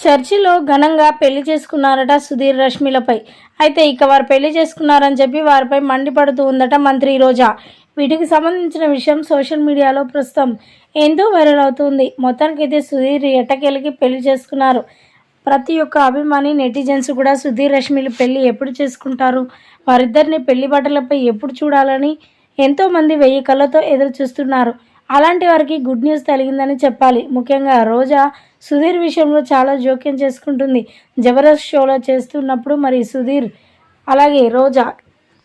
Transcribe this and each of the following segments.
చర్చిలో ఘనంగా పెళ్ళి చేసుకున్నారట సుధీర్ రష్మిలపై. అయితే ఇక వారు పెళ్ళి చేసుకున్నారని చెప్పి వారిపై మండిపడుతూ ఉందట మంత్రి రోజా. వీటికి సంబంధించిన విషయం సోషల్ మీడియాలో ప్రస్తుతం ఎంతో వైరల్ అవుతుంది. మొత్తానికి అయితే సుధీర్ ఎట్టకేలకి పెళ్ళి చేసుకున్నారు. ప్రతి ఒక్క అభిమాని నెటిజన్స్ కూడా సుధీర్ రష్మిలు పెళ్ళి ఎప్పుడు చేసుకుంటారు? వారిద్దరిని పెళ్ళి బట్టలపై ఎప్పుడు చూడాలని ఎంతోమంది వెయ్యి కళ్ళతో ఎదురు చూస్తున్నారు అలాంటి వారికి గుడ్ న్యూస్ కలిగిందని చెప్పాలి. ముఖ్యంగా రోజా సుధీర్ విషయంలో చాలా జోక్యం చేసుకుంటుంది. జబర్దస్త్ షోలో చేస్తున్నప్పుడు మరి సుధీర్ అలాగే రోజా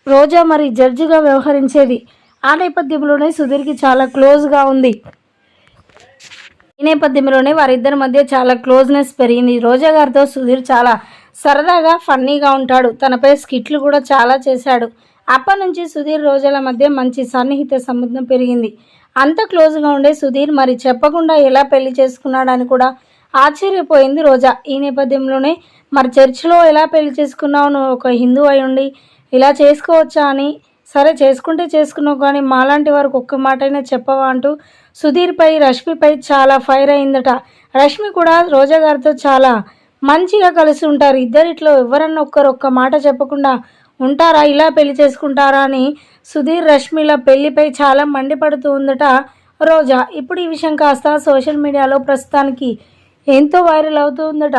రోజా మరి జడ్జిగా వ్యవహరించేది. ఆ నేపథ్యంలోనే సుధీర్కి చాలా క్లోజ్గా ఉంది. ఈ నేపథ్యంలోనే వారిద్దరి మధ్య చాలా క్లోజ్నెస్ పెరిగింది. రోజా గారితో సుధీర్ చాలా సరదాగా ఫన్నీగా ఉంటాడు. తనపై స్కిట్లు కూడా చాలా చేశాడు. అప్పటి నుంచి సుధీర్ రోజాల మధ్య మంచి సన్నిహిత సంబంధం పెరిగింది. అంత క్లోజ్గా ఉండే సుధీర్ మరి చెప్పకుండా ఎలా పెళ్ళి చేసుకున్నాడని కూడా ఆశ్చర్యపోయింది రోజా. ఈ నేపథ్యంలోనే మరి చర్చిలో ఎలా పెళ్ళి చేసుకున్నావు? నువ్వు ఒక హిందూ అయి ఉండి ఇలా చేసుకోవచ్చా అని? సరే చేసుకుంటే చేసుకున్నావు కానీ మాలాంటి వారికి ఒక్క మాటైనా చెప్పవా అంటూ సుధీర్పై రష్మిపై చాలా ఫైర్ అయిందట. రష్మి కూడా రోజా గారితో చాలా మంచిగా కలిసి ఉంటారు. ఇద్దరిట్లో ఎవరన్నా ఒక్కరు ఒక్క మాట చెప్పకుండా ఉంటారా? ఇలా పెళ్ళి చేసుకుంటారా అని సుధీర్ రష్మిల పెళ్ళిపై చాలా మండిపడుతూ ఉందట రోజా. ఇప్పుడు ఈ విషయం కాస్త సోషల్ మీడియాలో ప్రస్తుతానికి ఎంతో వైరల్ అవుతూ ఉందట.